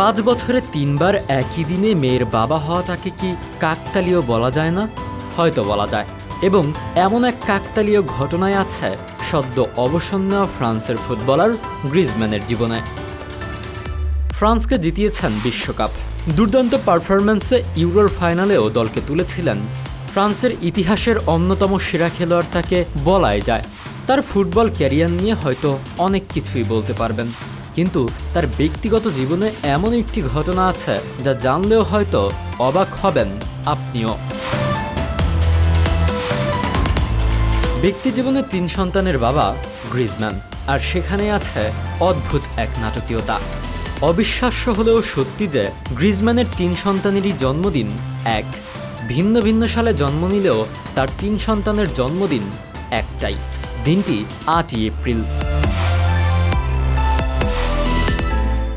পাঁচ বছরে তিনবার একই দিনে মেয়ের বাবা হওয়াটাকে কি কাকতালীয় বলা যায় না? হয়তো বলা যায়। এবং এমন এক কাকতালীয় ঘটনায় আছে সদ্য অবসর নেওয়া ফ্রান্সের ফুটবলার গ্রিজম্যানের জীবনে। ফ্রান্সকে জিতিয়েছেন বিশ্বকাপ। দুর্দান্ত পারফরম্যান্সে ইউরোর ফাইনালেও দলকে তুলেছিলেন। ফ্রান্সের ইতিহাসের অন্যতম সেরা খেলোয়াড় তাকে বলাই যায়। তার ফুটবল ক্যারিয়ার নিয়ে হয়তো অনেক কিছুই বলতে পারবেন। কিন্তু তার ব্যক্তিগত জীবনে এমন একটি ঘটনা আছে যা জানলেও হয়তো অবাক হবেন আপনিও। ব্যক্তি জীবনে তিন সন্তানের বাবা গ্রিজম্যান আর সেখানে আছে অদ্ভুত এক নাটকীয়তা। অবিশ্বাস্য হলেও সত্যি যে গ্রিজম্যানের তিন সন্তানেরই জন্মদিন এক। ভিন্ন ভিন্ন সালে জন্ম নিলেও তার তিন সন্তানের জন্মদিন একটাই। দিনটি আটই এপ্রিল।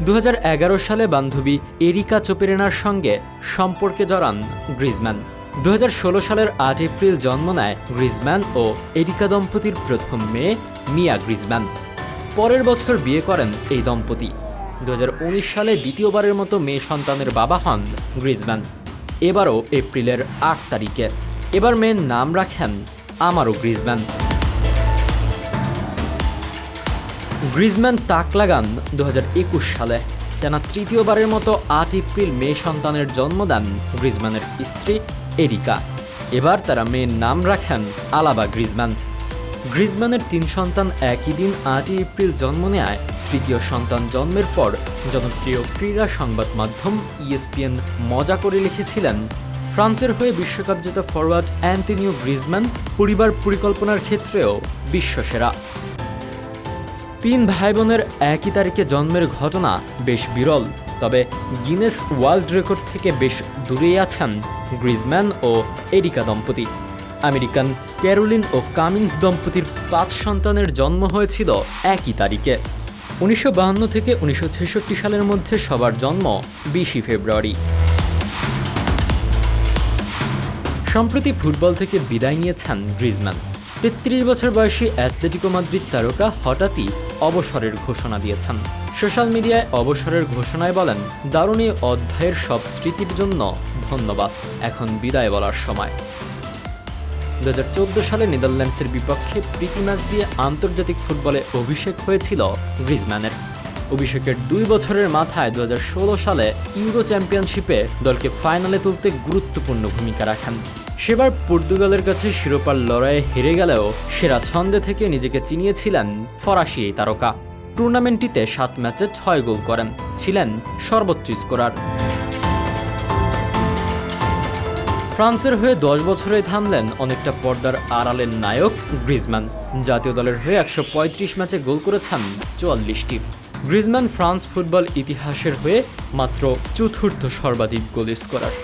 দু হাজার এগারো সালে বান্ধবী এরিকা চোপেরেনার সঙ্গে সম্পর্কে জড়ান গ্রিজম্যান দু হাজার ষোলো সালের আট এপ্রিল জন্ম নেয় গ্রিজম্যান ও এরিকা দম্পতির প্রথম মেয়ে মিয়া গ্রিজম্যান পরের বছর বিয়ে করেন এই দম্পতি। দু হাজার উনিশ সালে দ্বিতীয়বারের মতো মেয়ে সন্তানের বাবা হন গ্রিজম্যান এবারও এপ্রিলের আট তারিখে। এবার মেয়ের নাম রাখেন আমারও গ্রিজম্যান গ্রিজম্যান তাক লাগান দু হাজার একুশ সালে। টানা তৃতীয়বারের মতো আট এপ্রিল মেয়ে সন্তানের জন্ম দেন গ্রিজম্যানের স্ত্রী এরিকা। এবার তারা মেয়ের নাম রাখেন আলাবা গ্রিজম্যান গ্রিজম্যানের তিন সন্তান একই দিন আটই এপ্রিল জন্ম নেয়। তৃতীয় সন্তান জন্মের পর জনপ্রিয় ক্রীড়া সংবাদ মাধ্যম ইএসপিএন মজা করে লিখেছিলেন, ফ্রান্সের হয়ে বিশ্বকাপ জেতা ফরওয়ার্ড অ্যান্টনিও গ্রিজম্যান পরিবার পরিকল্পনার ক্ষেত্রেও বিশ্বসেরা। তিন ভাই বোনের একই তারিখে জন্মের ঘটনা বেশ বিরল, তবে গিনেস ওয়ার্ল্ড রেকর্ড থেকে বেশ দূরেই আছেন গ্রিজম্যান ও এরিকা দম্পতি। আমেরিকান ক্যারোলিন ও কামিন্স দম্পতির পাঁচ সন্তানের জন্ম হয়েছিল একই তারিখে। উনিশশো থেকে উনিশশো ছেষট্টি সালের মধ্যে সবার জন্ম বিশে ফেব্রুয়ারি। সম্প্রতি ফুটবল থেকে বিদায় নিয়েছেন গ্রিজম্যান তেত্রিশ বছর বয়সী অ্যাথলেটিকো মাদ্রিদ তারকা হঠাৎই অবসরের ঘোষণা দিয়েছেন। সোশ্যাল মিডিয়ায় অবসরের ঘোষণায় বলেন দারুণ অধ্যায়ের সব স্মৃতির জন্য ধন্যবাদ। এখন বিদায় বলার সময়। দু হাজার চৌদ্দ সালে নেদারল্যান্ডসের বিপক্ষে প্রীতি ম্যাচ দিয়ে আন্তর্জাতিক ফুটবলে অভিষেক হয়েছিল গ্রিজম্যানের অভিষেকের দুই বছরের মাথায় দু হাজার ষোলো সালে ইউরো চ্যাম্পিয়নশিপে দলকে ফাইনালে তুলতে গুরুত্বপূর্ণ ভূমিকা রাখেন। সেবার পর্তুগালের কাছে শিরোপার লড়াইয়ে হেরে গেলেও সেরা ছন্দে থেকে নিজেকে চিনিয়েছিলেন ফরাসি এই তারকা। টুর্নামেন্টটিতে সাত ম্যাচে ছয় গোল করেন, ছিলেন সর্বোচ্চ স্কোরার। ফ্রান্সের হয়ে দশ বছরে থামলেন অনেকটা পর্দার আড়ালের নায়ক গ্রিজম্যান জাতীয় দলের হয়ে একশো পঁয়ত্রিশ ম্যাচে গোল করেছেন চুয়াল্লিশটি। গ্রিজম্যান ফ্রান্স ফুটবল ইতিহাসের হয়ে মাত্র চতুর্থ সর্বাধিক গোল স্কোরার।